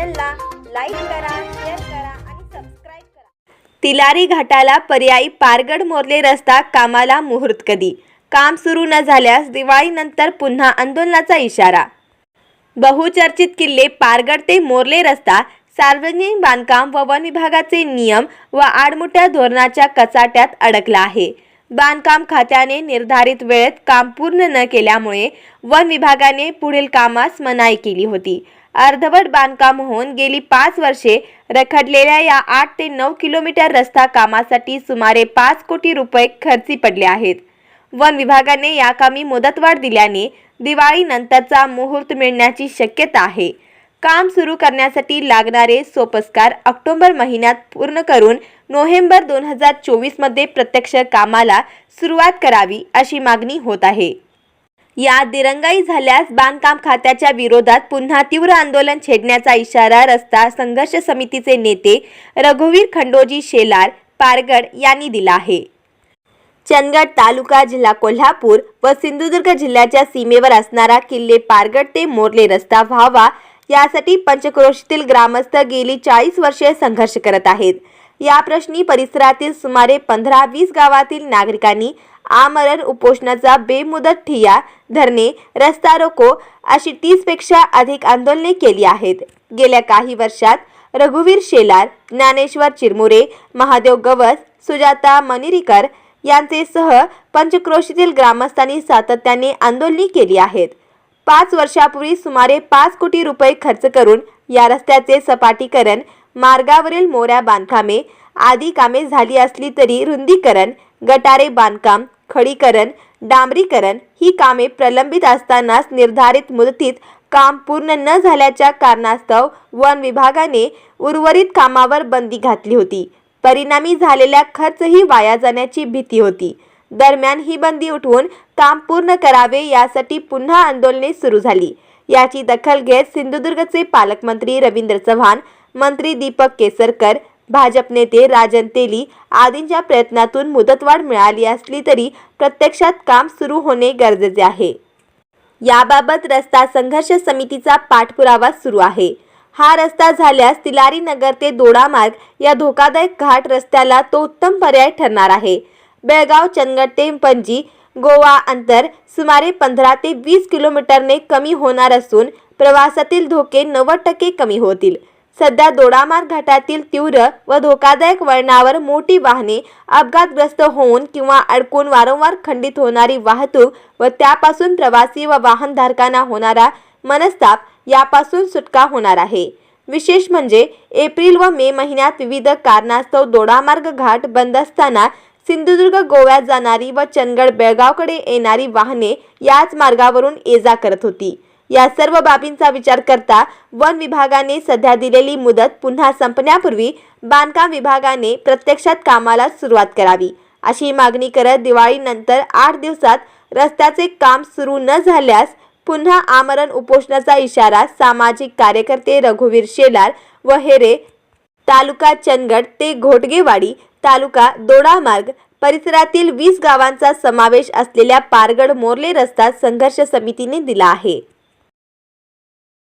चॅनलला लाईक करा शेअर करा आणि सबस्क्राईब करा. तिलारी घाटाला पर्यायी पारगड मोरले रस्ता कामाला मुहूर्त कधी. काम सुरू न झाल्यास दिवाळीनंतर पुन्हा आंदोलनाचा इशारा. बहुचर्चित किल्ले पारगड ते मोरले रस्ता सार्वजनिक बांधकाम व वन विभागाचे नियम व आडमुठ्या धोरणाच्या कचाट्यात अडकला आहे. बांधकाम खात्याने निर्धारित वेळेत काम पूर्ण न केल्यामुळे वन विभागाने पुढील कामास मनाई केली होती. अर्धवट बांधकाम होऊन गेली पाच वर्षे रखडलेल्या या आठ ते नऊ किलोमीटर रस्ता कामासाठी सुमारे पाच कोटी रुपये खर्ची पडले आहेत. वन विभागाने या कामी मुदतवाढ दिल्याने दिवाळीनंतरचा मुहूर्त मिळण्याची शक्यता आहे. काम सुरू करण्यासाठी लागणारे सोपस्कार ऑक्टोबर महिन्यात पूर्ण करून नोव्हेंबर दोन हजार चोवीसमध्ये प्रत्यक्ष कामाला सुरुवात करावी अशी मागणी होत आहे. या दिरंगाई झाल्यास बांधकाम खात्याच्या विरोधात पुन्हा तीव्र आंदोलन छेडण्याचा इशारा रस्ता संघर्ष समितीचे नेते रघुवीर खंडोजी शेलार पारगड यांनी दिला आहे. चंदगड तालुका जिल्हा कोल्हापूर व सिंधुदुर्ग जिल्ह्याच्या सीमेवर असणारा किल्ले पारगड ते मोरले रस्ता व्हावा यासाठी पंचक्रोशीतील ग्रामस्थ गेली चाळीस वर्षे संघर्ष करत आहेत. या प्रश्नी परिसरातील सुमारे पंधरा वीस गावातील नागरिकांनी आमरण उपोषणाचा बेमुदत ठिय्या धरणे रस्ता रोको अशी तीसपेक्षा अधिक आंदोलने केली आहेत. गेल्या काही वर्षात रघुवीर शेलार ज्ञानेश्वर चिरमुरे महादेव गवस सुजाता मनिरीकर यांचे सह पंचक्रोशीतील ग्रामस्थांनी सातत्याने आंदोलने केली आहेत. पाच वर्षापूर्वी सुमारे पाच कोटी रुपये खर्च करून या रस्त्याचे सपाटीकरण मार्गावरील मोऱ्या बांधकामे आदी कामे झाली असली तरी रुंदीकरण गटारे बांधकाम खडीकरण डांबरीकरण ही कामे प्रलंबित असतानाच निर्धारित मुदतीत काम पूर्ण न झाल्याच्या कारणास्तव वन विभागाने उर्वरित कामावर बंदी घातली होती. परिणामी झालेला खर्चही वाया जाण्याची भीती होती. दरम्यान ही बंदी उठवून काम पूर्ण करावे यासाठी पुन्हा आंदोलने सुरू झाली. याची दखल घेत सिंधुदुर्गचे पालकमंत्री रवींद्र चव्हाण मंत्री दीपक केसरकर भाजप नेते राजन तेली आदींच्या प्रयत्नातून मुदतवाढ मिळाली असली तरी प्रत्यक्षात काम सुरू होणे गरजेचे आहे. याबाबत रस्ता संघर्ष समितीचा पाठपुरावा सुरू आहे. हा रस्ता झाल्यास तिलारी नगर ते दोडा मार्ग या धोकादायक घाट रस्त्याला तो उत्तम पर्याय ठरणार आहे. बेळगाव चंदगड ते पणजी गोवा अंतर सुमारे पंधरा ते वीस किलोमीटरने कमी होणार असून प्रवासातील धोके नव्वद टक्के कमी होतील. सध्या दोडामार्ग घाटातील तीव्र व धोकादायक वळणावर मोठी वाहने अपघातग्रस्त होऊन किंवा अडकून वारंवार खंडित होणारी वाहतूक व त्यापासून प्रवासी व वाहनधारकांना होणारा मनस्ताप यापासून सुटका होणार आहे. विशेष म्हणजे एप्रिल व मे महिन्यात विविध कारणास्तव दोडामार्ग घाट बंद असताना सिंधुदुर्ग गोव्यात जाणारी व चंदगड बेळगावकडे येणारी वाहने याच मार्गावरून ये जा करत होती. या सर्व बाबींचा विचार करता वन विभागाने सध्या दिलेली मुदत पुन्हा संपण्यापूर्वी बांधकाम विभागाने प्रत्यक्षात कामाला सुरुवात करावी. अशी मागणी करत दिवाळीनंतर आठ दिवसात रस्त्याचे काम सुरू न झाल्यास पुन्हा आमरण उपोषणाचा इशारा सामाजिक कार्यकर्ते रघुवीर शेलार व हेरे तालुका चंदगड ते घोटगेवाडी तालुका दोडामार्ग परिसरातील वीस गावांचा समावेश असलेल्या पारगड मोर्ले रस्ता संघर्ष समितीने दिला आहे.